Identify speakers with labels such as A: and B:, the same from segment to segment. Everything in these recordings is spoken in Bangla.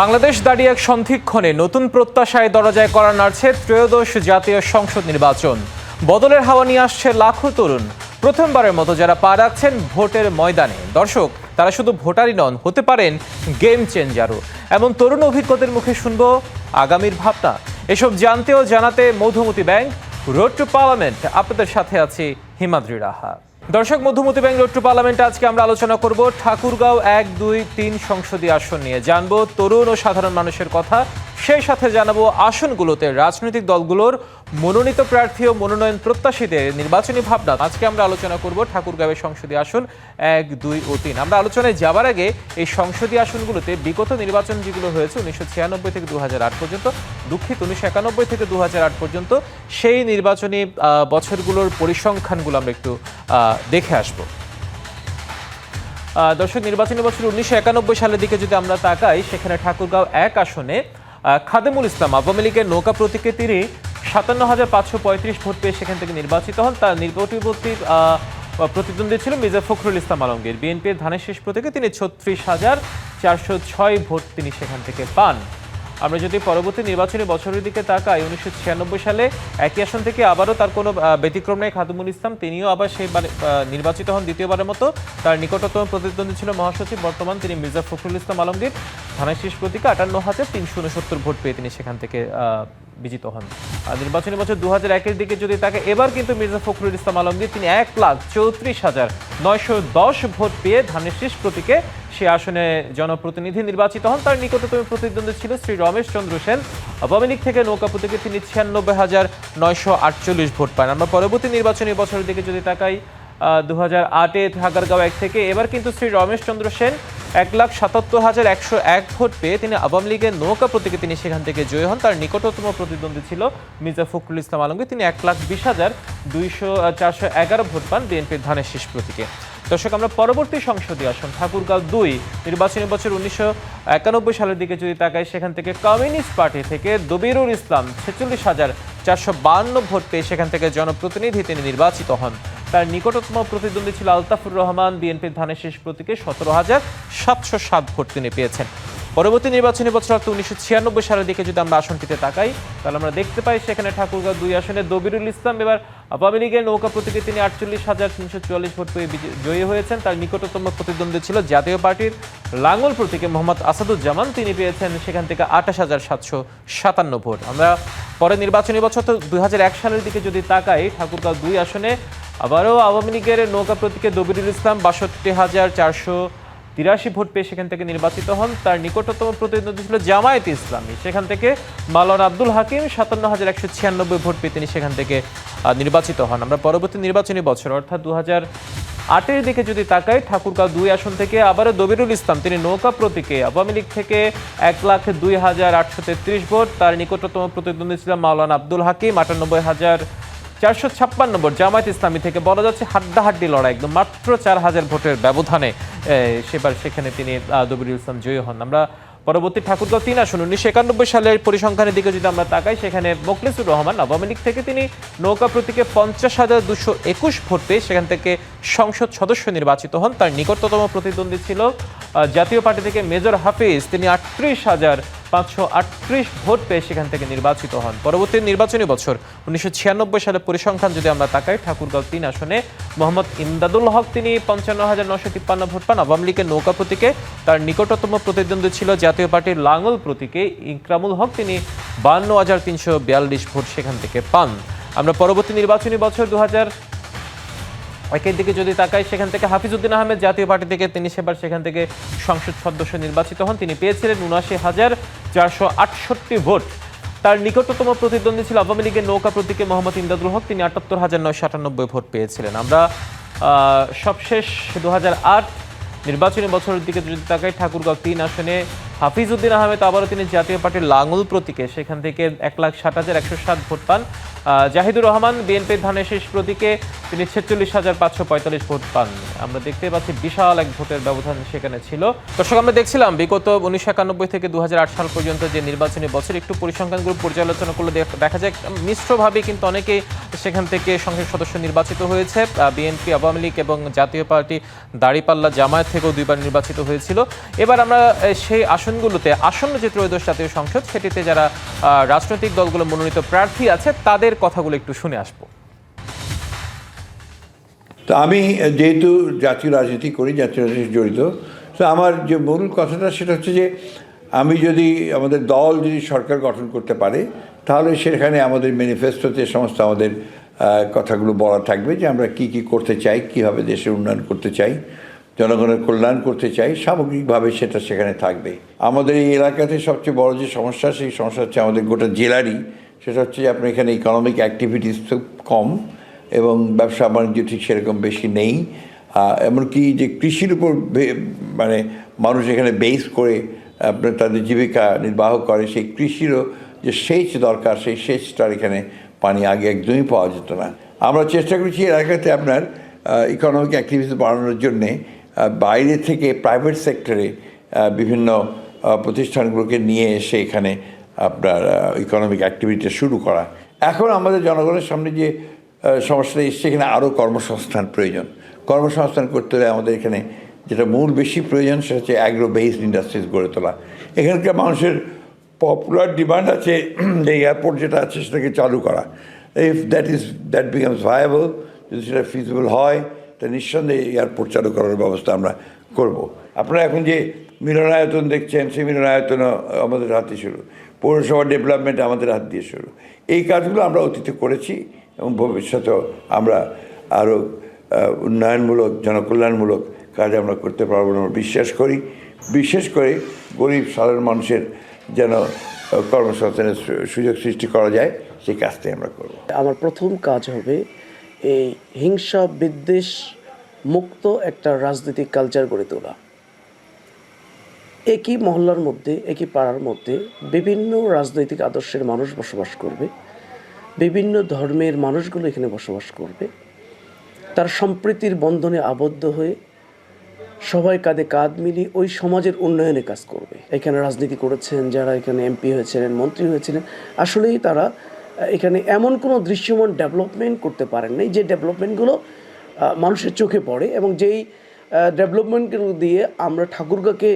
A: বাংলাদেশ দাঁড়িয়ে এক সন্ধিক্ষণে নতুন প্রত্যাশায় দরজায় করা নাড়ছে ত্রয়োদশ জাতীয় সংসদ নির্বাচন। বদলের হাওয়া নিয়ে আসছে লাখো তরুণ। প্রথমবারের মতো যারা পা রাখছেন ভোটের ময়দানে। দর্শক, তারা শুধু ভোটারই নন, হতে পারেন গেম চেঞ্জারও এমন তরুণ অভিজ্ঞতার মুখে শুনব আগামীর ভাবনা। এসব জানতে ও জানাতে Madhumati bank, road to parliament. আপনাদের সাথে আছি হিমাদ্রি রাহা। দর্শক, মধুমতি ব্যাংক টু পার্লামেন্টে আজকে আমরা আলোচনা করব ঠাকুরগাঁও এক, দুই, তিন সংসদীয় আসন নিয়ে। জানব তরুণ ও সাধারণ মানুষের কথা। সেই সাথে জানাব আসনগুলোতে রাজনৈতিক দলগুলোর মনোনীত প্রার্থী ও মনোনয়ন প্রত্যাশীদের নির্বাচনী ভাবনা। আজকে আমরা আলোচনা করব ঠাকুরগাঁওয়ের সংসদীয় আসন এক, দুই ও তিন। আমরা আলোচনায় যাবার আগে এই সংসদীয় আসনগুলোতে বিগত নির্বাচন যেগুলো হয়েছে, উনিশশো ছিয়ানব্বই থেকে দু হাজার আট পর্যন্ত, দুঃখিত, উনিশশো একানব্বই থেকে দু হাজার আট পর্যন্ত, সেই নির্বাচনী বছরগুলোর পরিসংখ্যানগুলো আমরা একটু দেখে আসব। দর্শক নির্বাচনী বছর উনিশশো একানব্বই সালের দিকে যদি আমরা তাকাই সেখানে ঠাকুরগাঁও এক আসনে খাদেমুল ইসলাম আওয়ামী লীগের নৌকা প্রতীকে তিনি সাতান্ন হাজার পাঁচশো পঁয়ত্রিশ ভোট পেয়ে সেখান থেকে নির্বাচিত হন। তার আহ, প্রতিদ্বন্দ্বী ছিল মির্জা ফখরুল ইসলাম আলমগীর। বিএনপির ধানের শেষ প্রতীকে তিনি ছত্রিশ হাজার চারশো ছয় ভোট তিনি সেখান থেকে পান। আমরা যদি পরবর্তী নির্বাচনী বছরের দিকে তাকাই, উনিশশো ছিয়ানব্বই সালে একই আসন থেকে আবারও তার কোনো ব্যতিক্রম নেই খাদুমুল ইসলাম। তিনিও আবার সেই নির্বাচিত হন দ্বিতীয়বারের মতো। তার নিকটতম প্রতিদ্বন্দ্বী ছিল মহাসচিব বর্তমান তিনি মির্জা ফখরুল ইসলাম আলমগীর। থানায় শেষ প্রতীকে আটান্ন হাজার তিনশো উনসত্তর ভোট পেয়ে তিনি সেখান থেকে বিজিত হন। আর নির্বাচনী বছর দু হাজার একের দিকে যদি তাকে এবার কিন্তু মির্জা ফখরুল ইসলাম আলমগীর, তিনি এক লাখ চৌত্রিশ হাজার নয়শো দশ ভোট পেয়ে ধানের শেষ প্রতীকে সে আসনে জনপ্রতিনিধি নির্বাচিত হন। তার নিকটতম প্রতিদ্বন্দ্বী ছিল শ্রী রমেশ চন্দ্র সেন। আওয়ামী লীগ থেকে নৌকা প্রতীকে তিনি ছিয়ানব্বই হাজার নয়শো আটচল্লিশ ভোট পান। আমরা পরবর্তী নির্বাচনী বছরের দিকে যদি তাকাই দু হাজার আটে ঠাগারগাঁও এক থেকে এবার কিন্তু শ্রী রমেশ চন্দ্র সেন এক লাখ সাতাত্তর হাজার একশো এক ভোট পেয়ে তিনি আওয়ামী লীগের নৌকা প্রতীকে তিনি সেখান থেকে জয়ী হন। তার নিকটতম প্রতিদ্বন্দ্বী ছিল মির্জা ফখরুল ইসলাম আলমগীর। তিনি এক লাখ বিশ হাজার দুইশো চারশো এগারো ভোট পান বিএনপির ধানের শেষ প্রতীকে। দর্শক, আমরা পরবর্তী সংসদীয় আসন, ঠাকুরগাঁও দুই, নির্বাচনী বছর উনিশশো একানব্বই সালের দিকে যদি তাকাই, সেখান থেকে কমিউনিস্ট পার্টি থেকে দবিরুল ইসলাম ছেচল্লিশ হাজার চারশো বান্ন ভোট পেয়ে সেখান থেকে জনপ্রতিনিধি তিনি নির্বাচিত হন। তার নিকটতম প্রতিদ্বন্দ্বী ছিল আলতাফুর রহমান, বিএনপির ধানের শেষ প্রতীকে সতেরো হাজার সাতশো সাত ভোট তিনি পেয়েছেন। পরবর্তী নির্বাচনী বছর অর্থাৎ উনিশশো ছিয়ানব্বই সালের দিকে যদি আমরা আসনটিতে তাকাই, তাহলে আমরা দেখতে পাই সেখানে ঠাকুরগাঁও দুই আসনে দবিরুল ইসলাম। এবার আওয়ামী লীগের নৌকা প্রতীকে তিনি আটচল্লিশ হাজার তিনশো চুয়াল্লিশ ভোট পেয়ে জয়ী হয়েছেন। তার নিকটতম প্রতিদ্বন্দ্বী ছিল জাতীয় পার্টির লাঙ্গল প্রতীকে মোহাম্মদ আসাদুজ্জামান। তিনি পেয়েছেন সেখান থেকে আঠাশ হাজার সাতশো সাতান্ন ভোট। আমরা পরে নির্বাচনী বছর তো দুই হাজার এক সালের দিকে যদি তাকাই, ঠাকুরগাঁও দুই আসনে আবারও আওয়ামী লীগের নৌকা প্রতীকে দবিরুল ইসলাম বাষট্টি হাজার চারশো তিরাশি ভোট পেয়ে সেখান থেকে নির্বাচিত হন। তার নিকটতম প্রতিদ্বন্দ্বী ছিল জামায়াত ইসলামী। সেখান থেকে মালান আব্দুল হাকিম সাতান্ন হাজার একশো ছিয়ানব্বই ভোট পেয়ে তিনি সেখান থেকে নির্বাচিত হন। আমরা পরবর্তী নির্বাচনী বছর, অর্থাৎ দু হাজার আটের দিকে যদি তাকাই, ঠাকুরগাঁও দুই আসন থেকে আবারও দবিরুল ইসলাম, তিনি নৌকা প্রতীকে আওয়ামী লীগ থেকে এক লাখ দুই হাজার আটশো তেত্রিশ ভোট। তার নিকটতম প্রতিদ্বন্দ্বী ছিলেন মাওলানা আব্দুল হাকিম, আটানব্বই হাজার চারশো ছাপ্পান্ন ভোট। জামায়াত ইসলামী থেকে বলা যাচ্ছে হাড্ডাহাড্ডি লড়াই, একদম মাত্র চার হাজার ভোটের ব্যবধানে। সেবার সেখানে তিনি দবিরুল ইসলাম জয়ী হন। আমরা পরবর্তী ঠাকুরগাঁও তিন আসন, উনিশশো একানব্বই সালের পরিসংখ্যানের দিকে যদি আমরা তাকাই, সেখানে মোখলেসুর রহমান আওয়ামী লীগ থেকে তিনি নৌকা প্রতীকে পঞ্চাশ হাজার দুশো একুশ ভোট পেয়ে সেখান থেকে সংসদ সদস্য নির্বাচিত হন। তার নিকটতম প্রতিদ্বন্দ্বী ছিল জাতীয় পার্টি থেকে মেজর হাফিজ। তিনি আটত্রিশ হাজার পাঁচশো আটত্রিশ ভোট পেয়ে সেখান থেকে নির্বাচিত হন। পরবর্তী নির্বাচনী বছর উনিশশো সালের পরিসংখ্যান যদি আমরা তাকাই, ঠাকুরগাঁও তিন আসনে মোহাম্মদ ইমদাদুল হক, তিনি পঞ্চান্ন হাজার নশো তিপ্পান্ন ভোট পান। আওয়ামী লীগের নৌকা প্রতীকে তার নিকটতম প্রতিদ্বন্দ্বী ছিল জাতীয় পার্টির লাঙ্গল প্রতীকে ইকরামুল হক, তিনি বান্ন হাজার তিনশো বিয়াল্লিশ ভোট সেখান থেকে পান। আমরা পরবর্তী নির্বাচনী বছর দু হাজার একের দিকে যদি তাকাই, সেখান থেকে হাফিজউদ্দিন আহমেদ জাতীয় পার্টি থেকে তিনি সেবার সেখান থেকে সংসদ সদস্য নির্বাচিত হন। তিনি পেয়েছিলেন উনআশি হাজার চারশো আটষট্টি ভোট। তার নিকটতম প্রতিদ্বন্দ্বী ছিল আওয়ামী লীগের নৌকা প্রতীকে মোহাম্মদ ইমদাদুল হক। তিনি আটাত্তর হাজার নয়শো আটানব্বই ভোট পেয়েছিলেন। আমরা সবশেষ দু হাজার আট নির্বাচনী বছরের দিকে যদি তাকাই, ঠাকুরগাঁও তিন আসনে হাফিজউদ্দিন আহমেদ আবারও তিনি জাতীয় পার্টির লাঙ্গল প্রতীকে, সেখান থেকে এক লাখ ষাট হাজার একশো সাত ভোট পান। জাহিদুর রহমান বিএনপির ধানের শেষ প্রতীকে তিনি ছেচল্লিশ হাজার পাঁচশো পঁয়তাল্লিশ ভোট পান। আমরা দেখতে পাচ্ছি বিশাল এক ভোটের ব্যবধান সেখানে ছিল। দর্শক, আমরা দেখছিলাম বিগত উনিশশো একানব্বই থেকে দু সাল পর্যন্ত যে নির্বাচনী বছর, একটু পরিসংখ্যান গ্রুপ পর্যালোচনা করলে দেখা যায়, মিশ্রভাবে কিন্তু অনেকেই সেখান থেকে সংসদ সদস্য নির্বাচিত হয়েছে। বিএনপি, আওয়ামী লীগ এবং জাতীয় পার্টি দাড়িপাল্লা জামায়াত থেকেও দুইবার নির্বাচিত হয়েছিল। এবার আমরা সেই সেই আসনগুলোতে আসন্ন যে ত্রয়োদশ জাতীয় সংসদ, সেটিতে যারা রাজনৈতিক দলগুলো মনোনীত প্রার্থী আছে, তাদের কথাগুলো একটু শুনে আসব।
B: তো আমি যেহেতু জাতীয় রাজনীতি করি, জাতীয় রাজনীতি জড়িত, তো আমার যে মূল কথাটা সেটা হচ্ছে যে, আমি যদি আমাদের দল যদি সরকার গঠন করতে পারে, তাহলে সেখানে আমাদের ম্যানিফেস্টোতে সমস্ত আমাদের কথাগুলো বলা থাকবে যে আমরা কি কি করতে চাই, কীভাবে দেশের উন্নয়ন করতে চাই। জনগণের কল্যাণ করতে চাই, সামগ্রিকভাবে সেটা সেখানে থাকবে। আমাদের এই এলাকাতে সবচেয়ে বড় যে সমস্যা, সেই সমস্যা হচ্ছে আমাদের গোটা জেলারই। সেটা হচ্ছে যে আপনার এখানে ইকোনমিক অ্যাক্টিভিটিস খুব কম এবং ব্যবসা বাণিজ্য ঠিক সেরকম বেশি নেই। এমনকি যে কৃষির উপর মানে মানুষ এখানে বেস করে আপনার তাদের জীবিকা নির্বাহ করে, সেই কৃষিরও যে সেচ দরকার, সেই সেচটার এখানে পানি আগে একদমই পাওয়া যেত না। আমরা চেষ্টা করছি এলাকাতে আপনার ইকোনমিক অ্যাক্টিভিটিস বাড়ানোর জন্যে বাইরে থেকে প্রাইভেট সেক্টরে বিভিন্ন প্রতিষ্ঠানগুলোকে নিয়ে এসে এখানে আপনার ইকোনমিক অ্যাক্টিভিটি শুরু করা। এখন আমাদের জনগণের সামনে যে সমস্যাটা এসছে, এখানে আরও কর্মসংস্থান প্রয়োজন। কর্মসংস্থান করতে হলে আমাদের এখানে যেটা মূল বেশি প্রয়োজন, সেটা হচ্ছে অ্যাগ্রো বেসড ইন্ডাস্ট্রিজ গড়ে তোলা। এখানকার মানুষের পপুলার ডিমান্ড আছে, যে এয়ারপোর্ট যেটা আছে, সেটাকে চালু করা। If that is that becomes viable যদি সেটা ফিজিবল হয় তা নিঃসন্দেহে এয়ারপোর্ট চালু করার ব্যবস্থা আমরা করব। আপনারা এখন যে মিলনায়তন দেখছেন, সেই মিলনায়তনও আমাদের হাতে শুরু। পৌরসভা ডেভেলপমেন্ট আমাদের হাত দিয়ে শুরু। এই কাজগুলো আমরা অতীতে করেছি এবং ভবিষ্যতেও আমরা আরও উন্নয়নমূলক, জনকল্যাণমূলক কাজ আমরা করতে পারব আমরা বিশ্বাস করি। বিশেষ করে গরিব, সাধারণ মানুষের যেন কর্মসংস্থানের সুযোগ সৃষ্টি করা যায়, সেই কাজটাই আমরা করব।
C: আমার প্রথম কাজ হবে এই হিংসা, বিদ্বেষ মুক্ত একটা রাজনৈতিক কালচার গড়ে তোলা। একই মহল্লার মধ্যে, একই পাড়ার মধ্যে বিভিন্ন রাজনৈতিক আদর্শের মানুষ বসবাস করবে, বিভিন্ন ধর্মের মানুষগুলো এখানে বসবাস করবে। তার সম্প্রীতির বন্ধনে আবদ্ধ হয়ে সবাই কাঁধে কাঁধ মিলিয়ে ওই সমাজের উন্নয়নে কাজ করবে। এখানে রাজনীতি করেছেন, যারা এখানে এমপি হয়েছিলেন, মন্ত্রী হয়েছিলেন, আসলেই তারা এখানে এমন কোনো দৃশ্যমান ডেভেলপমেন্ট করতে পারেন নাই যে ডেভেলপমেন্টগুলো মানুষের চোখে পড়ে এবং যেই ডেভেলপমেন্টগুলো দিয়ে আমরা ঠাকুরগাকে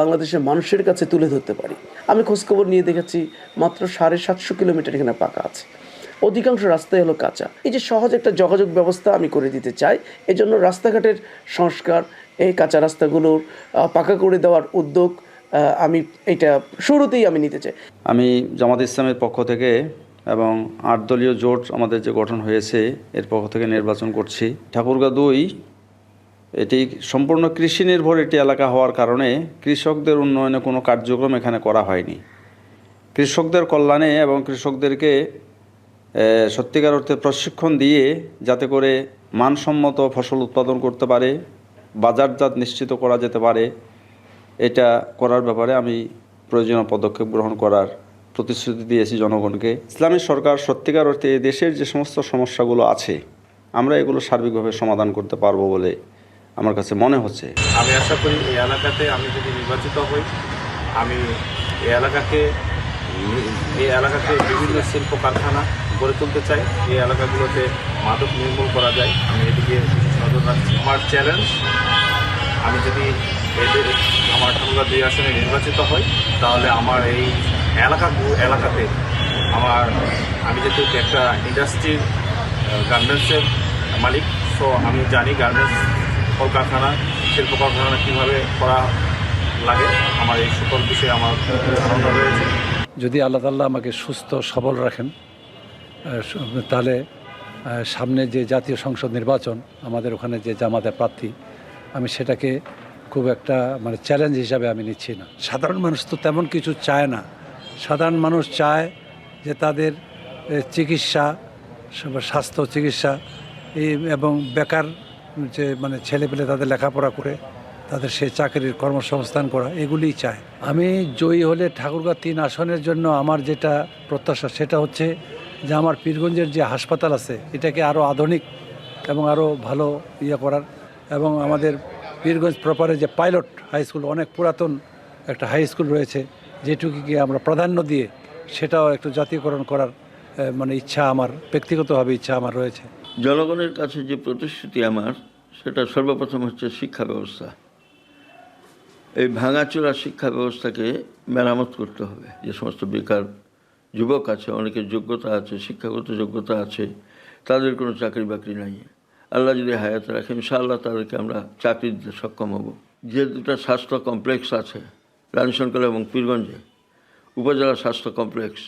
C: বাংলাদেশের মানুষের কাছে তুলে ধরতে পারি। আমি খোঁজখবর নিয়ে দেখেছি মাত্র সাড়ে সাতশো কিলোমিটার এখানে পাকা আছে। অধিকাংশ রাস্তাই হলো কাঁচা। এই যে সহজ একটা যোগাযোগ ব্যবস্থা আমি করে দিতে চাই এই জন্য রাস্তাঘাটের সংস্কার, এই কাঁচা রাস্তাগুলোর পাকা করে দেওয়ার উদ্যোগ আমি এটা শুরুতেই আমি নিতে চাই।
D: আমি জামাত ইসলামের পক্ষ থেকে এবং আট দলীয় জোট আমাদের যে গঠন হয়েছে, এর পক্ষ থেকে নির্বাচন করছি। ঠাকুরগা দুই, এটি সম্পূর্ণ কৃষি নির্ভর একটি এলাকা হওয়ার কারণে কৃষকদের উন্নয়নে কোনো কার্যক্রম এখানে করা হয়নি। কৃষকদের কল্যাণে এবং কৃষকদেরকে সত্যিকার অর্থে প্রশিক্ষণ দিয়ে যাতে করে মানসম্মত ফসল উৎপাদন করতে পারে, বাজারজাত নিশ্চিত করা যেতে পারে, এটা করার ব্যাপারে আমি প্রয়োজনীয় পদক্ষেপ গ্রহণ করার প্রতিশ্রুতি দিয়েছি জনগণকে। ইসলামী সরকার সত্যিকার অর্থে এই দেশের যে সমস্ত সমস্যাগুলো আছে, আমরা এগুলো সার্বিকভাবে সমাধান করতে পারব বলে আমার কাছে মনে হচ্ছে।
E: আমি আশা করি এই এলাকাতে আমি যদি নির্বাচিত হই, আমি এই এলাকাকে, এই এলাকাতে বিভিন্ন শিল্প কারখানা গড়ে তুলতে চাই। এই এলাকাগুলোতে মাদক নির্মূল করা যায়। আমি এদিকে নজর রাখছি। আমার চ্যালেঞ্জ আমি যদি এদের আমার দুই আসনে নির্বাচিত হই, তাহলে আমার এই এলাকা এলাকাতে আমার আমি যেহেতু একটা ইন্ডাস্ট্রির গার্মেন্টসের মালিক সো আমি জানি গার্মেন্টস কলকারখানা, শিল্প কলকারখানা কীভাবে করা লাগে। আমার এই সকল বিষয়ে আমার ধারণা রয়েছে।
F: যদি আল্লাহ তাল্লাহ আমাকে সুস্থ, সবল রাখেন তাহলে সামনে যে জাতীয় সংসদ নির্বাচন, আমাদের ওখানে যে জামাতের প্রার্থী, আমি সেটাকে খুব একটা মানে চ্যালেঞ্জ হিসাবে আমি নিচ্ছি না। সাধারণ মানুষ তো তেমন কিছু চায় না। সাধারণ মানুষ চায় যে তাদের চিকিৎসা, সব- স্বাস্থ্য চিকিৎসা এবং বেকার যে মানে ছেলেপেলে তাদের লেখাপড়া করে, তাদের সে চাকরির কর্মসংস্থান করা এগুলিই চায়। আমি জয়ী হলে ঠাকুরগাঁ তিন আসনের জন্য আমার যেটা প্রত্যাশা, সেটা হচ্ছে যে আমার পীরগঞ্জের যে হাসপাতাল আছে, এটাকে আরও আধুনিক এবং আরও ভালো ইয়ে করার এবং আমাদের পীরগঞ্জ প্রপারে যে পাইলট হাই স্কুল অনেক পুরাতন একটা হাই স্কুল রয়েছে যেটুকুকে আমরা প্রাধান্য দিয়ে সেটাও একটু জাতীয়করণ করার মানে ইচ্ছা আমার, ব্যক্তিগতভাবে ইচ্ছা আমার রয়েছে।
G: জনগণের কাছে যে প্রতিশ্রুতি আমার, সেটা সর্বপ্রথম হচ্ছে শিক্ষা ব্যবস্থা। এই ভাঙাচোরা শিক্ষা ব্যবস্থাকে মেরামত করতে হবে। যে সমস্ত বেকার যুবক আছে অনেকের যোগ্যতা আছে, শিক্ষাগত যোগ্যতা আছে, তাদের কোনো চাকরি বাকরি নাই। আল্লাহ যদি হায়াত রাখে, ইনশাআল্লাহ তাদেরকে আমরা চাকরি দিতে সক্ষম হব। যে দুটা স্বাস্থ্য কমপ্লেক্স আছে রানীশঙ্কর এবং পীরগঞ্জে। উপজেলা স্বাস্থ্য কমপ্লেক্স।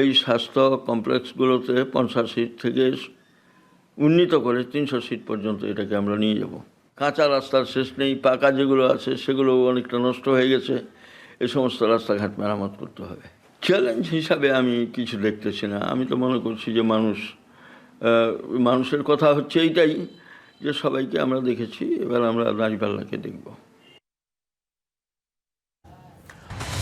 G: এই স্বাস্থ্য কমপ্লেক্সগুলোতে পঞ্চাশ সিট থেকে উন্নীত করে তিনশো সিট পর্যন্ত এটাকে আমরা নিয়ে যাব। কাঁচা রাস্তার শেষ নেই, পাকা যেগুলো আছে সেগুলো অনেকটা নষ্ট হয়ে গেছে। এ সমস্ত রাস্তাঘাট মেরামত করতে হবে। চ্যালেঞ্জ হিসাবে আমি কিছু দেখতেছি না। আমি তো মনে করছি যে মানুষ মানুষের কথা হচ্ছে এইটাই যে সবাইকে আমরা দেখেছি, এবার আমরা দাঁড়িপাল্লাকে দেখব।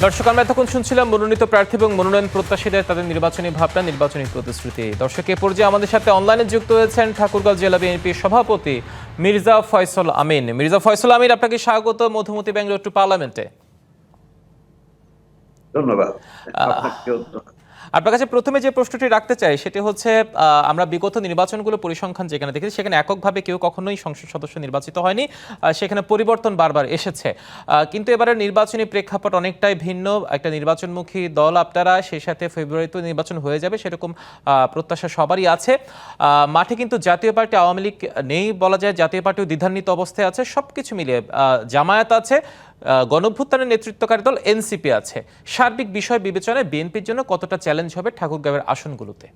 A: দর্শক আমরা এতক্ষণ শুনছিলাম মনোনীত প্রার্থী এবং মনোনয়ন প্রত্যাশীদের তাদের নির্বাচনী ভাবনা নির্বাচনী প্রতিশ্রুতি। দর্শক এ পর্যায়ে আমাদের সাথে অনলাইনে যুক্ত হয়েছেন ঠাকুরগাঁও জেলা বিএনপির সভাপতি মির্জা ফয়সল আমিন। মির্জা ফয়সল আমিন আপনাকে স্বাগত মধুমতি ব্যাঙ্গালোর টু পার্লামেন্টে।
H: ধন্যবাদ।
A: আপনার কাছে প্রথমে যে প্রশ্নটি রাখতে চাই, সেটি হচ্ছে আমরা বিগত নির্বাচনগুলো পরিসংখ্যান যেখানে দেখেছি, সেখানে এককভাবে কেউ কখনোই সংসদ সদস্য নির্বাচিত হয়নি। সেখানে পরিবর্তন বারবার এসেছে। কিন্তু এবারে নির্বাচনী প্রেক্ষাপট অনেকটাই ভিন্ন। একটা নির্বাচনমুখী দল আপনারা সেই সাথে ফেব্রুয়ারিতে নির্বাচন হয়ে যাবে, সেরকম প্রত্যাশা সবারই আছে। মাঠে কিন্তু জাতীয় পার্টি আওয়ামী লীগ নেই বলা যায়, জাতীয় পার্টিও দ্বিধান্বিত অবস্থায় আছে সব কিছু মিলিয়ে জামায়াত আছে। গণভ্যুত্থানের নেতৃত্বকারী দল এনসিপি আছে। সার্বিক বিষয় বিবেচনায় বিএনপির জন্য কতটা চ্যালেঞ্জ হবে ঠাকুরগাঁওয়ের আসনগুলোতে?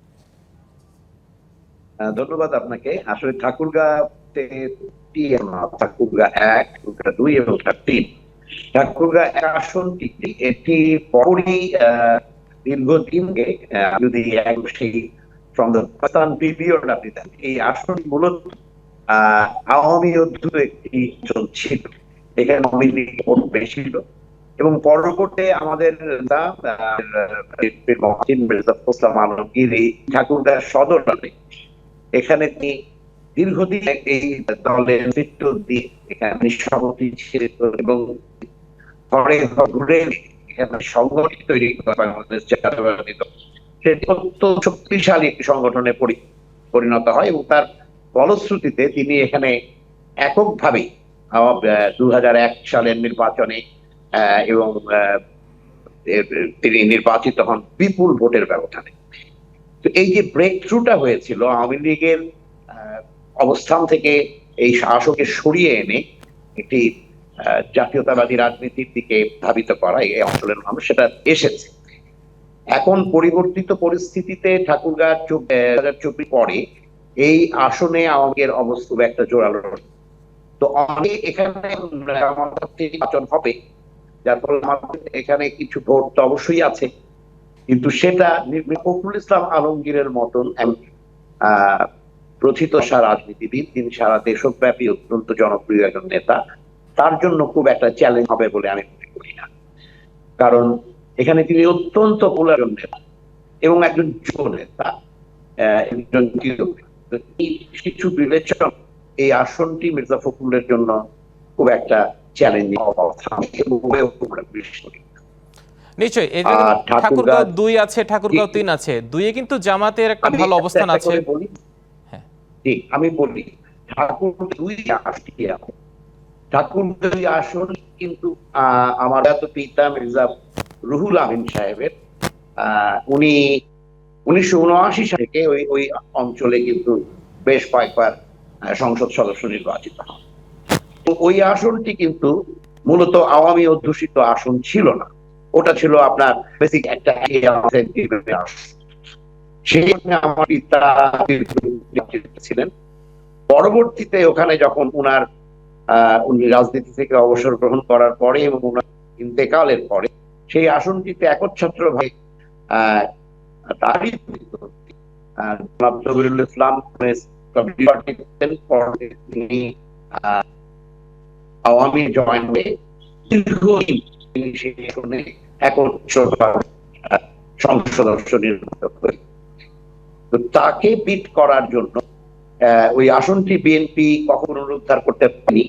H: ধন্যবাদ আপনাকে। আসলে ঠাকুরগাঁতে একটি অঞ্চল ছিল। এখানে লীগ ভোট বেশি ছিল এবং পরবর্তীতে আমাদের ঠাকুরগাঁ সদর এখানে তিনি দীর্ঘদিন এই দলের নেতৃত্ব দিয়ে এখানে সভাপতি ছিলেন এবং ঘরে ঘুরে এখানে সংগঠন তৈরি করে অত্যন্ত শক্তিশালী একটি সংগঠনে পরিণত হয় এবং তার ফলশ্রুতিতে তিনি এখানে এককভাবে দু সালের নির্বাচনে এবং তিনি নির্বাচিত হন বিপুল ভোটের ব্যবধানে তো এই যে ব্রেক থ্রুটা হয়েছিল, আওয়ামী লীগের অবস্থান থেকে এই শাসককে সরিয়ে এনে একটি জাতীয়তাবাদী রাজনীতির দিকে ধাবিত করা এই অঞ্চলের মানুষ, সেটা এসেছে এখন পরিবর্তিত পরিস্থিতিতে ঠাকুরগাঁ চব্বিশ পরে এই আসনে আওয়ামী অবস্থা একটা জোরালো। তো অনেক এখানে নির্বাচন হবে, যার ফলে আমাদের এখানে কিছু ভোট তো অবশ্যই আছে। কিন্তু সেটা ফখরুল ইসলাম আলমগীরের মতন প্রথিত রাজনীতিবিদ, তিনি সারা দেশব্যাপী অত্যন্ত জনপ্রিয় একজন নেতা। তার জন্য খুব একটা চ্যালেঞ্জ হবে বলে আমি মনে করি না। কারণ এখানে তিনি অত্যন্ত পপুলার নেতা এবং একজন যুব নেতা একজন। কিছু বিবেচনা এই আসনটি মির্জা ফখরুলের জন্য খুব একটা চ্যালেঞ্জিং
A: নিশ্চয়ই এই
H: ঠাকুরগাঁও-
A: দুই আছে ঠাকুরগাঁও তিন আছে দুইয়ে কিন্তু জামাতের একটা ভালো অবস্থান আছে। হ্যাঁ।
H: আমি বলি ঠাকুর দুই আসটি ঠাকুর দুই আসন কিন্তু আহ, আমার এত পিতা মির্জা রুহুল আমিন সাহেবের আহ, উনি উনিশশো উনআশি সাল ওই ওই অঞ্চলে কিন্তু বেশ কয়েকবার সংসদ সদস্য নির্বাচিত হন। ওই আসনটি কিন্তু মূলত আওয়ামী অধ্যুষিত আসন ছিল না। ওটা ছিল আপনার বেসিক একটা ছিলেন। পরবর্তীতে ওখানে যখন উনার উনি রাজনীতি থেকে অবসর গ্রহণ করার পরে এবং উনার ইন্তেকালের পরে সেই আসনটিতে একচ্ছত্র ভাই তারই জনাব ইসলাম আওয়ামী জয়েন হয়ে দীর্ঘদিন তিনি আসনে সংসদ সদস্য নির্বাচিত হয়ে তো তাকে বিট করার জন্য ওই আসনটি বিএনপি কখনো পুনরুদ্ধার করতে পারেনি।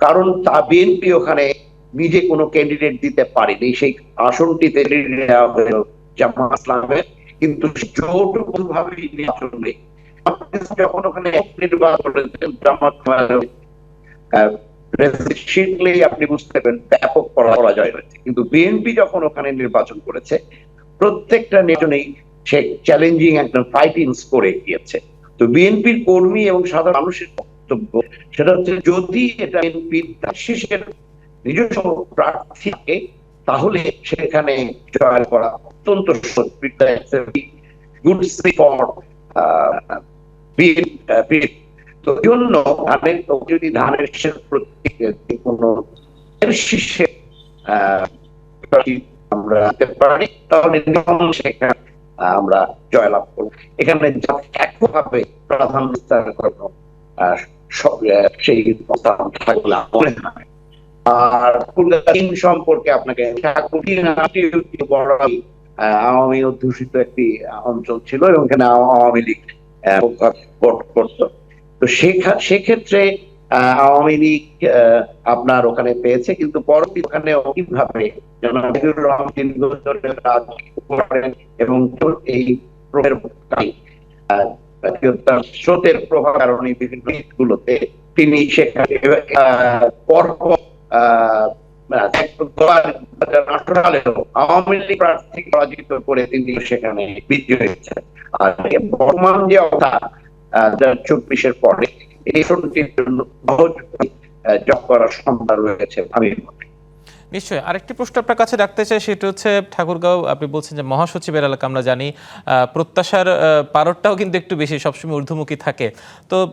H: কারণ তা বিএনপি ওখানে নিজে কোনো ক্যান্ডিডেট দিতে পারেনি। সেই আসনটিতে নেওয়া হলো জামাত ইসলামের। কিন্তু জোট ভাবে নির্বাচন নেই যখন ওখানে নির্বাচন করেছেন আপনি বুঝতে পারেন ব্যাপক কিন্তু বিএনপি যখন ওখানে নির্বাচন করেছে, প্রত্যেকটা নির্বাচনেই সে চ্যালেঞ্জিং ফাইটিং করে গিয়েছে তো বিএনপির কর্মী এবং সাধারণ মানুষের বক্তব্য, সেটা হচ্ছে যদি এটা বিএনপির নিজস্ব প্রার্থী থাকে, তাহলে সেখানে জয় করা অত্যন্ত গুড ফর তো জন্য যদি ধানের শীষের প্রত্যেক কোনো শীর্ষে আমরা পারি, তাহলে সেখানে আমরা জয়লাভ করব। এখানে একভাবে বিস্তার করব সেই থাকলে মনে হয়। আর সম্পর্কে আপনাকে আওয়ামী অধ্যুষিত একটি অঞ্চল ছিল এবং এখানে আওয়ামী লীগ করতো তো সেক্ষেত্রে আওয়ামী লীগ আপনার ওখানে পেয়েছে, কিন্তু পরবর্তী ওখানে কীভাবে এবং এই স্রোতের প্রভাব কারণে বিভিন্ন গুলোতে তিনি সেখানে পরপর চব্বিশের পরে রয়েছে আমি
A: নিশ্চয়ই। আরেকটি প্রশ্ন আপনার কাছে রাখতে চাই সেটা হচ্ছে ঠাকুরগাঁও আপনি বলছেন যে মহাসচিবের এলাকা আমরা জানি প্রত্যাশার আহ, পারদটাও কিন্তু একটু বেশি সবসময় ঊর্ধ্বমুখী থাকে। তো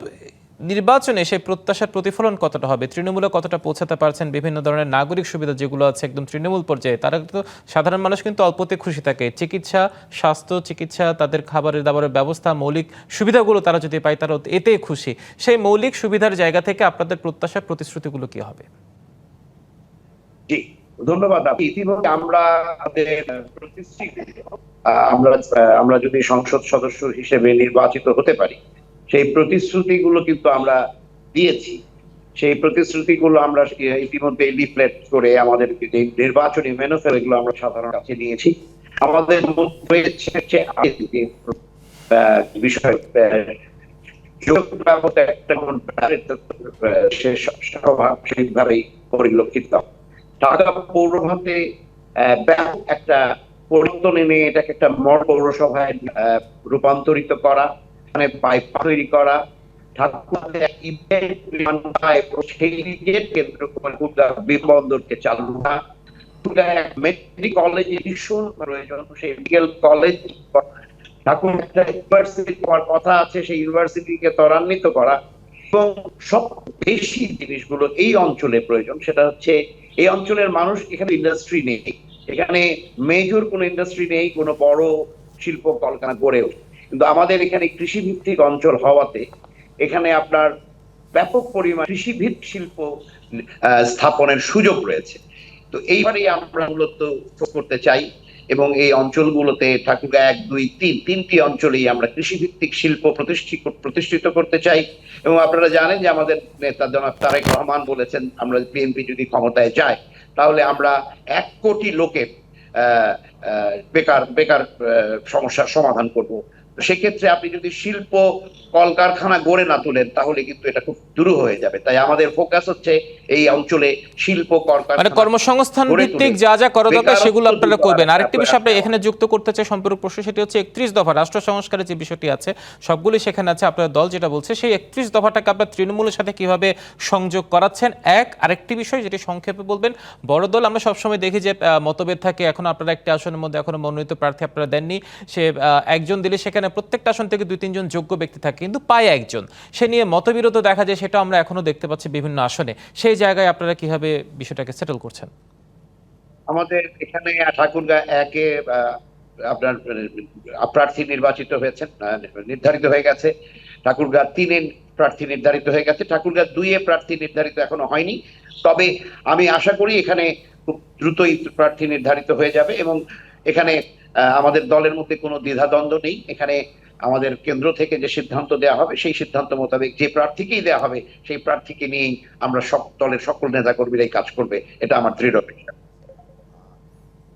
A: নির্বাচনে সেই প্রত্যাশার প্রতিফলন কতটা হবে? তৃণমূলে কতটা পৌঁছাতে পারছেন? বিভিন্ন ধরনের নাগরিক সুবিধা যেগুলো আছে একদম তৃণমূল পর্যায়ে, তারা কিন্তু সাধারণ মানুষ কিন্তু অল্পতে খুশি থাকে। চিকিৎসা, স্বাস্থ্য, চিকিৎসা, তাদের খাবারের দাবারের ব্যবস্থা, মৌলিক সুবিধাগুলো তারা যদি পায় তারা এতে খুশি। সেই মৌলিক সুবিধার জায়গা থেকে আপনাদের প্রত্যাশা প্রতিশ্রুতিগুলো কি হবে?
H: ধন্যবাদ ইতিমধ্যে আমরা আমরা আমরা যদি সংসদ সদস্য হিসেবে নির্বাচিত হতে পারি সেই প্রতিশ্রুতিগুলো কিন্তু আমরা দিয়েছি। সেই প্রতিশ্রুতিগুলো আমরা ইতিমধ্যে লিফলেট করে আমাদের নির্বাচনী ম্যানুফেল এগুলো আমরা সাধারণ কাছে নিয়েছি। আমাদের আহ, বিষয় আহ, যোগ ব্যবস্থা একটা কোন সে স্বাভাবিকভাবেই পরিলক্ষিত। ঢাকা পৌরভাতে ব্যাপক একটা পরিবর্তন এনে এটাকে একটা মর পৌরসভায় রূপান্তরিত করা। মানে বাইপাস তৈরি করা। সেই ত্বরান্বিত করা। এবং সব বেশি জিনিসগুলো এই অঞ্চলে প্রয়োজন, সেটা হচ্ছে এই অঞ্চলের মানুষ এখানে ইন্ডাস্ট্রি নেই। এখানে মেজর কোনো ইন্ডাস্ট্রি নেই, কোনো বড় শিল্প কলকারখানা গড়ে কিন্তু আমাদের এখানে কৃষি ভিত্তিক অঞ্চল হওয়াতে এখানে আপনার ব্যাপক পরিমাণ কৃষিভিত্তিক শিল্প স্থাপনের সুযোগ রয়েছে। তো এইবারেই আমরা মূলত করতে চাই এবং এই অঞ্চলগুলোতে ঠাকুরগা এক, দুই, তিন, তিনটি অঞ্চলেই আমরা কৃষিভিত্তিক শিল্প প্রতিষ্ঠিত প্রতিষ্ঠিত করতে চাই। এবং আপনারা জানেন যে আমাদের নেতা জনাব তারেক রহমান বলেছেন, আমরা বিএনপি যদি ক্ষমতায় যায়, তাহলে আমরা এক কোটি লোকের বেকার বেকার সমস্যার সমাধান করব। সেক্ষেত্রে আপনি যদি শিল্প কলকারখানা গড়ে না তোলেন তাহলে কিন্তু এটা খুব দূর হয়ে যাবে। তাই আমাদের ফোকাস হচ্ছে এই অঞ্চলে শিল্প
A: মানে
H: কলকারখানা
A: কর্মসংস্থান ভিত্তিক যা যা করা দরকার সেগুলো আপনারা করবেন। আরেকটি বিষয় আপনি এখানে যুক্ত করতে চাই সম্পর্ক প্রশ্ন সেটি হচ্ছে একত্রিশ দফা রাষ্ট্র সংস্কারের যে বিষয়টি আছে সবগুলি সেখানে আছে আপনার দল যেটা বলছে সেই একত্রিশ দফাটাকে আপনার তৃণমূলের সাথে কীভাবে সংযোগ করাচ্ছেন? এক আরেকটি বিষয় যেটি সংক্ষেপে বলবেন বড় দল আমরা সবসময় দেখি যে মতভেদ থাকে এখন আপনারা একটি আসনের মধ্যে এখনও মনোনীত প্রার্থী আপনারা দেননি। সে আহ, একজন দিলে সেখানে প্রত্যেকটা আসন থেকে দুই, তিনজন যোগ্য ব্যক্তি থাকে, কিন্তু পায় একজন। সে নিয়ে মতবিরোধ দেখা যায়, সেটা আমরা এখনও দেখতে পাচ্ছি বিভিন্ন আসনে। সেই জায়গায় আপনারা কীভাবে বিষয়টাকে সেটেল করছেন?
H: আমাদের এখানে ঠাকুরগা একে আপনার, প্রার্থী নির্বাচিত হয়েছেন নির্ধারিত হয়ে গেছে। ঠাকুরগা তিনে প্রার্থী নির্ধারিত হয়ে গেছে। ঠাকুরগা দুইয়ে প্রার্থী নির্ধারিত এখনও হয়নি। তবে আমি আশা করি এখানে খুব দ্রুতই প্রার্থী নির্ধারিত হয়ে যাবে এবং এখানে আমাদের দলের মধ্যে কোনো দ্বিধাদ্বন্দ্ব নেই। এখানে আমাদের কেন্দ্র থেকে যে সিদ্ধান্ত দেওয়া হবে সেই সিদ্ধান্ত মোতাবেক যে প্রার্থীকেই দেওয়া হবে সেই প্রার্থীকে নিয়েই আমরা সব দলের সকল নেতা কর্মীরাই কাজ করবে। এটা আমার দৃঢ় বিশ্বাস।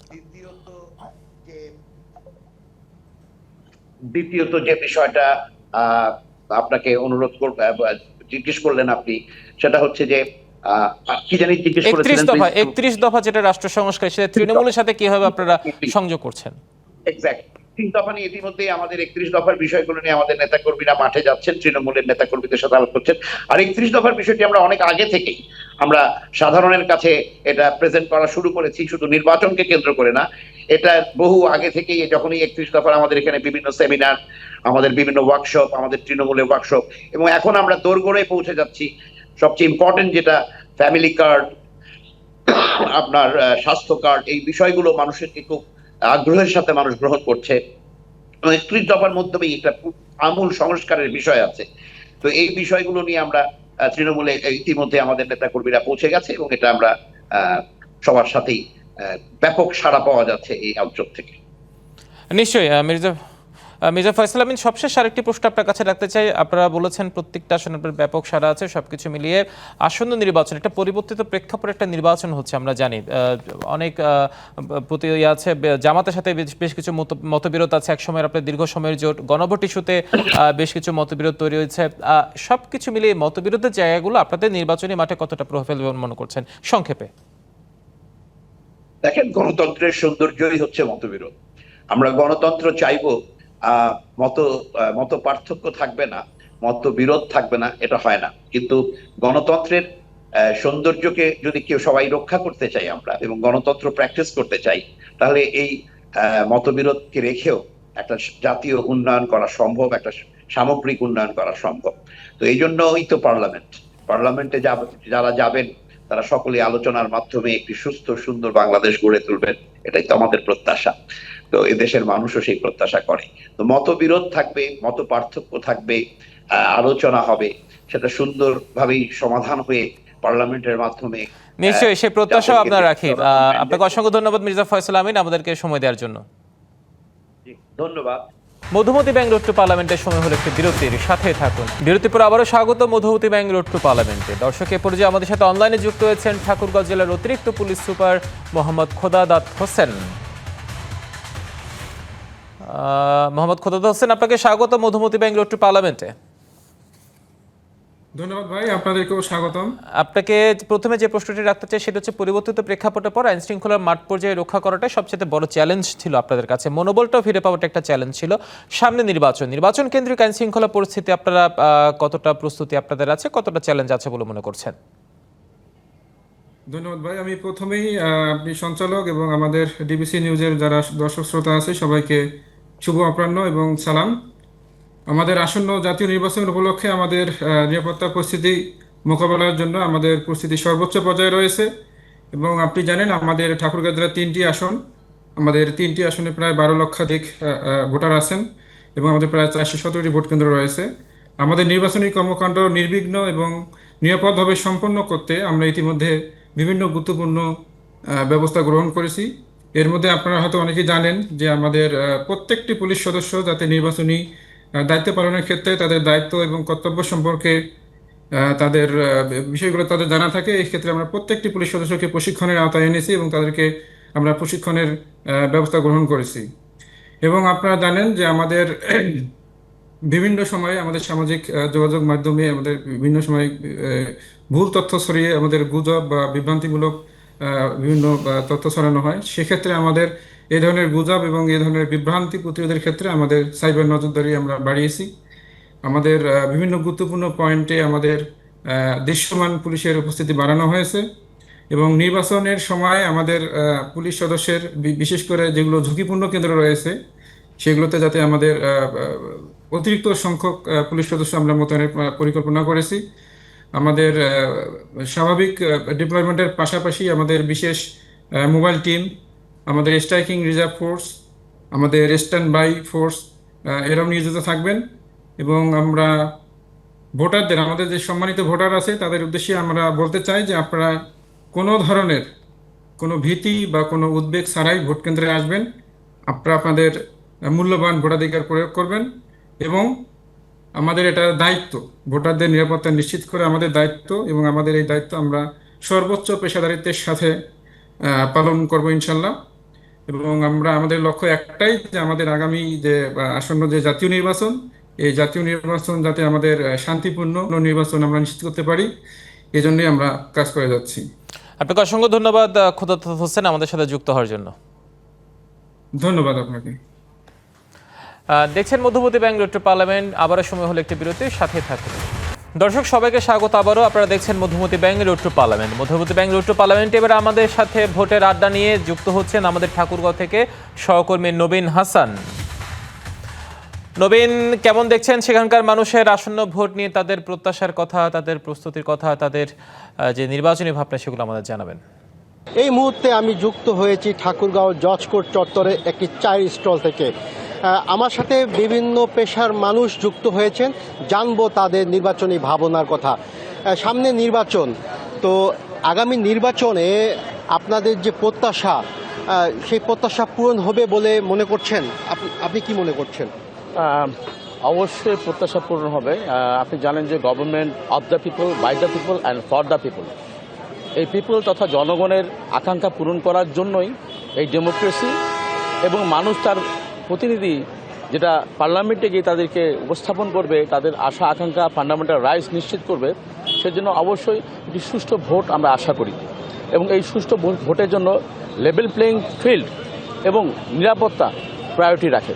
H: দ্বিতীয়ত যে দ্বিতীয়ত যে বিষয়টা আহ, আপনাকে অনুরোধ করব জিজ্ঞেস করলেন আপনি সেটা হচ্ছে যে কি জানি জিজ্ঞেস করেছিলেন
A: দফা
H: please?
A: একত্রিশ দফা যেটা রাষ্ট্র সংস্কার সেটা তৃণমূলের সাথে কীভাবে আপনারা সংযোগ করছেন
H: এক্স্যাক্ট তিন দফা নিয়ে ইতিমধ্যে আমাদের একত্রিশ দফার বিষয়গুলো নিয়ে আমাদের নেতা কর্মীরা মাঠে যাচ্ছেন তৃণমূলের নেতা কর্মীদের সাথে আলাপ করছেন আর একত্রিশ দফার বিষয়টি আমরা অনেক আগে থেকেই আমরা সাধারণের কাছে এটা প্রেজেন্ট করা শুরু করেছি শুধু নির্বাচনকে কেন্দ্র করে না এটা বহু আগে থেকেই যখনই একত্রিশ দফার আমাদের এখানে বিভিন্ন সেমিনার আমাদের বিভিন্ন ওয়ার্কশপ আমাদের তৃণমূলের ওয়ার্কশপ এবং এখন আমরা দোরগোড়ে পৌঁছে যাচ্ছি সবচেয়ে ইম্পর্টেন্ট যেটা ফ্যামিলি কার্ড আপনার স্বাস্থ্য কার্ড এই বিষয়গুলো মানুষেরকে খুব আগ্রহের সাথে মানুষ গ্রহণ করছে। এবং দফার মাধ্যমেই একটা আমূল সংস্কারের বিষয় আছে। তো এই বিষয়গুলো নিয়ে আমরা তৃণমূলে ইতিমধ্যে আমাদের নেতা কর্মীরা পৌঁছে গেছে এবং এটা আমরা সবার সাথেই ব্যাপক সাড়া পাওয়া যাচ্ছে এই অঞ্চল থেকে।
A: নিশ্চয়ই মির্জা মির্জা ফয়সাল আমিন সবশেষ আরেকটি প্রশ্ন আপনার কাছে রাখতে চাই। আপনারা বলেছেন প্রত্যেকটা আসনে আপনার ব্যাপক সারা আছে সবকিছু মিলিয়ে আসন্ন নির্বাচন একটা পরিবর্তিত প্রেক্ষাপটে একটা নির্বাচন হচ্ছে আমরা জানি। অনেক প্রতি ইয়ে আছে জামাতের সাথে বেশ- কিছু মতবিরোধ আছে। একসময় আপনার দীর্ঘ সময়ের জোট গণভোট ইস্যুতে বেশ কিছু মতবিরোধ তৈরি হয়েছে। আহ, সবকিছু মিলিয়ে মতবিরোধের জায়গাগুলো আপনাদের নির্বাচনী মাঠে কতটা প্রভাব ফেলবে মনে করছেন? সংক্ষেপে।
H: দেখেন গণতন্ত্রের সৌন্দর্যই হচ্ছে মতবিরোধ। আমরা গণতন্ত্র চাইব মত মত পার্থক্য থাকবে না মত বিরোধ থাকবে না, এটা হয় না। কিন্তু গণতন্ত্রের সৌন্দর্যকে যদি কেউ সবাই রক্ষা করতে চাই আমরা এবং গণতন্ত্র প্র্যাকটিস করতে চাই, তাহলে এই মতবিরোধকে রেখেও একটা জাতীয় উন্নয়ন করা সম্ভব, একটা সামগ্রিক উন্নয়ন করা সম্ভব। তো এই জন্যই তো পার্লামেন্ট। পার্লামেন্টে যারা যাবেন তারা সকলে আলোচনার মাধ্যমে একটি সুস্থ সুন্দর বাংলাদেশ গড়ে তুলবেন। এটাই তো আমাদের প্রত্যাশা। তো এদেশের মানুষও সেই প্রত্যাশা করে। তো মতবিরোধ থাকবে মত পার্থক্য থাকবে আলোচনা হবে। সেটা সুন্দরভাবেই সমাধান হয়ে পার্লামেন্টের মাধ্যমে
A: নিশ্চয়ই সেই প্রত্যাশাও আপনার রাখি। আপনাকে অসংখ্য ধন্যবাদ মির্জা ফয়সাল আমিন। আমাদেরকে সময় দেওয়ার জন্য।
H: ধন্যবাদ।
A: মধুমতি ব্যাংক রোড টু পার্লামেন্টের সময় হলো একটি বিরতির সাথে থাকুন। বিরতির পর আবারও স্বাগত মধুমতি ব্যাংক রোড টু পার্লামেন্টে। দর্শক, এ পর্যায়ে আমাদের সাথে অনলাইনে যুক্ত হয়েছেন ঠাকুরগঞ্জ জেলার অতিরিক্ত পুলিশ সুপার মোহাম্মদ খোদাদাত হোসেন। মোহাম্মদ খোদাদাত হোসেন, আপনাকে স্বাগত মধুমতি ব্যাংক রোড টু পার্লামেন্টে।
I: ধন্যবাদ ভাই আপনাদেরকেও স্বাগতম।
A: আপনাকে প্রথমে যে প্রশ্নটি রাখতে চাই সেটা হচ্ছে পরিবর্তিত প্রেক্ষাপটে পর আইন শৃঙ্খলার মাঠ পর্যায়ে রক্ষা করাটাই সবচেয়ে বড় চ্যালেঞ্জ ছিল আপনাদের কাছে। মনোবলটাও ফিরে পাওয়াটা একটা চ্যালেঞ্জ ছিল। সামনে নির্বাচন নির্বাচন কেন্দ্রিক আইন শৃঙ্খলা পরিস্থিতি আপনারা কতটা প্রস্তুতি আপনাদের আছে কতটা চ্যালেঞ্জ আছে বলে মনে করছেন?
I: ধন্যবাদ ভাই আমি প্রথমেই আপনি সঞ্চালক এবং আমাদের ডিবিসি নিউজের যারা দর্শক শ্রোতা আছে সবাইকে শুভ অপরাহ্ন এবং সালাম। আমাদের আসন্ন জাতীয় নির্বাচন উপলক্ষে আমাদের নিরাপত্তা পরিস্থিতি মোকাবেলার জন্য আমাদের পরিস্থিতি সর্বোচ্চ পর্যায়ে রয়েছে। এবং আপনি জানেন আমাদের ঠাকুরগাঁ জেলার তিনটি আসন, আমাদের তিনটি আসনে প্রায় বারো লক্ষাধিক ভোটার আছেন এবং আমাদের প্রায় চারশো সতেরোটি ভোট কেন্দ্র রয়েছে। আমাদের নির্বাচনী কর্মকাণ্ড নির্বিঘ্ন এবং নিরাপদভাবে সম্পন্ন করতে আমরা ইতিমধ্যে বিভিন্ন গুরুত্বপূর্ণ ব্যবস্থা গ্রহণ করেছি। এর মধ্যে আপনারা হয়তো অনেকেই জানেন যে আমাদের প্রত্যেকটি পুলিশ সদস্য যাতে নির্বাচনী দায়িত্ব পালনের ক্ষেত্রে তাদের দায়িত্ব এবং কর্তব্য সম্পর্কে তাদের বিষয়গুলো তাদের জানা থাকে, এই ক্ষেত্রে আমরা প্রত্যেকটি পুলিশ সদস্যকে প্রশিক্ষণের আওতায় এনেছি এবং তাদেরকে আমরা প্রশিক্ষণের ব্যবস্থা গ্রহণ করেছি। এবং আপনারা জানেন যে আমাদের বিভিন্ন সময়ে আমাদের সামাজিক যোগাযোগ মাধ্যমে আমাদের বিভিন্ন সময়ে ভুল তথ্য ছড়িয়ে আমাদের গুজব বা বিভ্রান্তিমূলক বিভিন্ন তথ্য ছড়ানো হয়। সেক্ষেত্রে আমাদের এই ধরনের গুজব এবং এই ধরনের বিভ্রান্তি প্রতিরোধের ক্ষেত্রে আমাদের সাইবার নজরদারি আমরা বাড়িয়েছি। আমাদের বিভিন্ন গুরুত্বপূর্ণ পয়েন্টে আমাদের দৃশ্যমান পুলিশের উপস্থিতি বাড়ানো হয়েছে এবং নির্বাচনের সময় আমাদের পুলিশ সদস্যের বিশেষ করে যেগুলো ঝুঁকিপূর্ণ কেন্দ্র রয়েছে, সেগুলোতে যাতে আমাদের অতিরিক্ত সংখ্যক পুলিশ সদস্য আমরা মোতায়েনের পরিকল্পনা করেছি। আমাদের স্বাভাবিক ডিপ্লয়মেন্টের পাশাপাশি আমাদের বিশেষ মোবাইল টিম আমাদের স্ট্রাইকিং রিজার্ভ ফোর্স আমাদের স্ট্যান্ড বাই ফোর্স এরাও নিয়োজিত থাকবেন এবং আমরা ভোটারদের, আমাদের যে সম্মানিত ভোটার আছে, তাদের উদ্দেশ্যে আমরা বলতে চাই যে আপনারা কোনো ধরনের কোনো ভীতি বা কোনো উদ্বেগ ছাড়াই ভোট কেন্দ্রে আসবেন। আপনারা আপনাদের মূল্যবান ভোটাধিকার প্রয়োগ করবেন এবং আমাদের এটা দায়িত্ব, ভোটারদের নিরাপত্তা নিশ্চিত করে আমাদের দায়িত্ব এবং আমাদের এই দায়িত্ব আমরা সর্বোচ্চ পেশাদারিত্বের সাথে পালন করব ইনশাল্লাহ। এবং আমরা আমাদের লক্ষ্য একটাই যে আমাদের আগামী যে আসন্ন যে জাতীয় নির্বাচন এই জাতীয় নির্বাচন যাতে আমাদের শান্তিপূর্ণ নির্বাচন আমরা নিশ্চিত করতে পারি এই জন্যই আমরা কাজ করে যাচ্ছি।
A: আপনাকে অসংখ্য ধন্যবাদ খোদাত হোসেন আমাদের সাথে যুক্ত হওয়ার জন্য।
I: ধন্যবাদ আপনাকে।
A: দেখছেন Madhumati bank road to parliament আবারও সময় হলো একটি বিরতির সাথে থাকুন। দর্শক, সবাইকে স্বাগত আবারও। আপনারা দেখছেন Madhumati bank to parliament. Madhumati bank to parliament এবার আমাদের সাথে ভোটের আড্ডা নিয়ে যুক্ত হচ্ছেন আমাদের ঠাকুরগাঁও থেকে সহকর্মী নবীন হাসান। নবীন, কেমন দেখছেন সেখানকার মানুষের আসন্ন ভোট নিয়ে তাদের প্রত্যাশার কথা, তাদের প্রস্তুতির কথা, তাদের যে নির্বাচনী ভাবনা, সেগুলো আমাদের জানাবেন।
J: এই মুহূর্তে আমি যুক্ত হয়েছি ঠাকুরগাঁও জজ কোর্ট চত্বরে একটি চায়ের স্টল থেকে। আমার সাথে বিভিন্ন পেশার মানুষ যুক্ত হয়েছেন। জানব তাদের নির্বাচনী ভাবনার কথা। সামনে নির্বাচন। তো আগামী নির্বাচনে আপনাদের যে প্রত্যাশা সেই প্রত্যাশা পূরণ হবে বলে মনে করছেন? আপনি কি মনে করছেন?
K: অবশ্যই প্রত্যাশা পূরণ হবে। আপনি জানেন যে government of the people by the people and for the people এই পিপল তথা জনগণের আকাঙ্ক্ষা পূরণ করার জন্যই এই ডেমোক্রেসি এবং মানুষ তার প্রতিনিধি যেটা পার্লামেন্টে গিয়ে তাদেরকে উপস্থাপন করবে, তাদের আশা, আকাঙ্ক্ষা ফান্ডামেন্টাল রাইটস নিশ্চিত করবে, সেজন্য অবশ্যই একটি সুষ্ঠু ভোট আমরা আশা করি। এবং এই সুষ্ঠু ভোটের জন্য লেভেল প্লেইং ফিল্ড এবং নিরাপত্তা প্রায়োরিটি রাখে।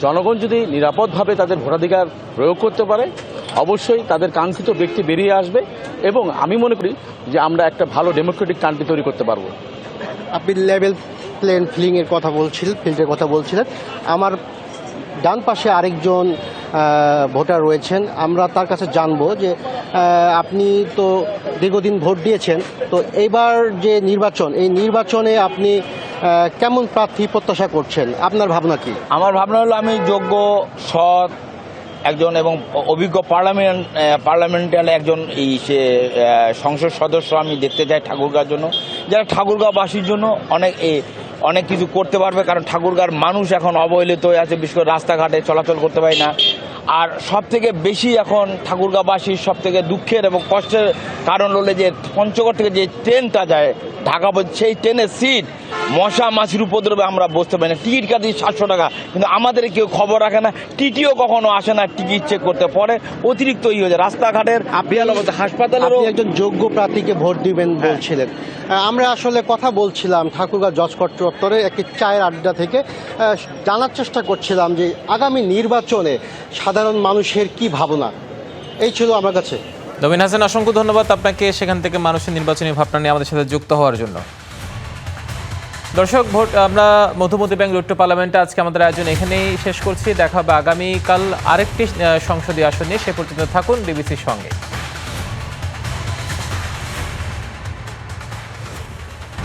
K: জনগণ যদি নিরাপদভাবে তাদের ভোটাধিকার প্রয়োগ করতে পারে, অবশ্যই তাদের কাঙ্ক্ষিত ব্যক্তি বেরিয়ে আসবে এবং আমি মনে করি যে আমরা একটা ভালো ডেমোক্রেটিক কান্ট্রি তৈরি করতে পারব।
J: আপনি লেভেল প্লেন ফিলিং এর কথা বলছিলেন ফিল্ডের কথা বলছিলেন। আমার ডান পাশে আরেকজন ভোটার রয়েছেন। আমরা তার কাছে জানব যে আপনি তো দীর্ঘদিন ভোট দিয়েছেন, তো এবার যে নির্বাচন, এই নির্বাচনে আপনি কেমন প্রার্থী প্রত্যাশা করছেন? আপনার ভাবনা কি?
L: আমার ভাবনা হলো আমি যোগ্য, সৎ একজন এবং অভিজ্ঞ পার্লামেন্ট পার্লামেন্টাল একজন এই সে সংসদ সদস্য আমি দেখতে চাই ঠাকুরগাঁর জন্য। যারা ঠাকুরগাঁওবাসীর জন্য অনেক অনেক কিছু করতে পারবে, কারণ ঠাকুরগার মানুষ এখন অবহেলিত হয়ে আছে, বিশেষ করে রাস্তাঘাটে চলাচল করতে পারি না। আর সব থেকে বেশি এখন ঠাকুরগাঁবাসীর সব থেকে দুঃখের এবং কষ্টের কারণ হলো যে পঞ্চগড় থেকে যে ট্রেনটা যায়, ঢাকা সেই ট্রেনের সিট মশা মাছির উপদ্রবে আমরা বসতে পারি না। টিকিট কাটি সাতশো টাকা। কিন্তু আমাদের কেউ খবর রাখে না। টিটিও কখনো আসে না টিকিট চেক করতে পরে অতিরিক্ত ই হয়েছে রাস্তাঘাটের অবস্থা হাসপাতালেরও
J: একজন যোগ্য প্রার্থীকে ভোট দিবেন বলছিলেন। আহ, আমরা আসলে কথা বলছিলাম ঠাকুরগাঁও জজকট চত্বরে একটি চায়ের আড্ডা থেকে। জানার চেষ্টা করছিলাম যে আগামী নির্বাচনে সাধারণ মানুষের কি ভাবনা? এই ছিল আমার কাছে।
A: নবীন হাসান অসংখ্য ধন্যবাদ আপনাকে সেখান থেকে মানুষের নির্বাচনী ভাবনা নিয়ে আমাদের সাথে যুক্ত হওয়ার জন্য। দর্শক, ভোট, আমরা মধুমতি ব্যাংক লুট্টু পার্লামেন্টে আজকে আমাদের আয়োজন এখানেই শেষ করছি। দেখা হবে আগামীকাল আরেকটি সংসদীয় আসন নিয়ে। সে পর্যন্ত থাকুন, বিবিসির সঙ্গে।